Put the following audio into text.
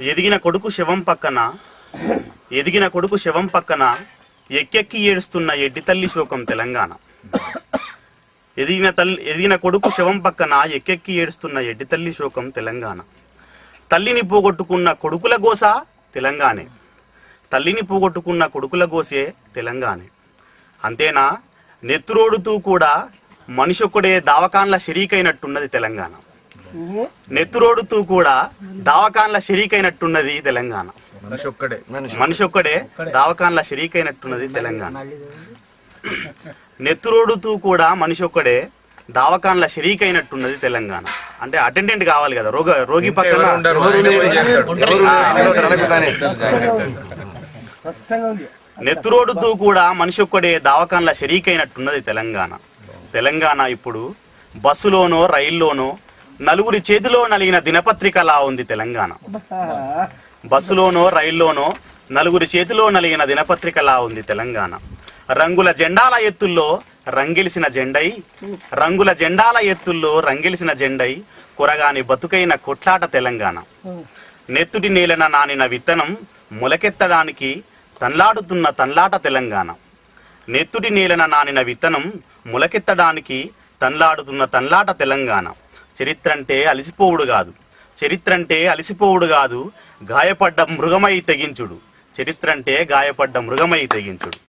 ఎదిగిన కొడుకు శవం పక్కన ఎదిగిన కొడుకు శవం పక్కన ఎక్కెక్కి ఏడుస్తున్న ఎడ్డి తల్లి శోకం తెలంగాణ. ఎదిగిన తల్లి ఎదిగిన కొడుకు శవం పక్కన ఎక్కెక్కి ఏడుస్తున్న ఎడ్డి తల్లి శోకం తెలంగాణ. తల్లిని పోగొట్టుకున్న కొడుకుల గోస తెలంగాణే. తల్లిని పోగొట్టుకున్న కొడుకుల గోసే తెలంగాణే. అంతేనా? నెత్తురోడుతూ కూడా మనిషొక్కడే దావకాన్ల షరీకైనట్టున్నది తెలంగాణ. నెత్తురోడుతూ కూడా దావకాన్ల షరీకైనట్టున్నది తెలంగాణ. మనిషి ఒక్కడే మనిషి ఒక్కడే దావకాన్ల షరీకైనట్టున్నది తెలంగాణ. నెత్తురోడుతూ కూడా మనిషి ఒక్కడే దావకాన్ల షరీకైనట్టున్నది తెలంగాణ. అంటే అటెండెంట్ కావాలి కదా రోగ రోగి పక్కన. నెత్తురోడుతూ కూడా మనిషి ఒక్కడే దావకాన్ల షరీకైనట్టున్నది తెలంగాణ. తెలంగాణ ఇప్పుడు బస్సులోనో రైల్లోనో నలుగురి చేతిలో నలిగిన దినపత్రికలా ఉంది తెలంగాణ. బస్సులోనో రైల్లోనో నలుగురి చేతిలో నలిగిన దినపత్రికలా ఉంది తెలంగాణ. రంగుల జెండాల ఎత్తుల్లో రంగెలిసిన జెండై రంగుల జెండాల ఎత్తుల్లో రంగెలిసిన జెండై కొరగాని బతుకైన కొట్లాట తెలంగాణ. నెత్తుటి నేలన నానిన విత్తనం మొలకెత్తడానికి తన్లాడుతున్న తన్లాట తెలంగాణ. నెత్తుటి నేలన నానిన విత్తనం మొలకెత్తడానికి తన్లాడుతున్న తన్లాట తెలంగాణ. చరిత్ర అంటే అలసిపోవుడు కాదు. చరిత్ర అంటే అలసిపోవుడు కాదు. గాయపడ్డ మృగమై తెగించుడు. చరిత్ర అంటే గాయపడ్డ మృగమై తెగించుడు.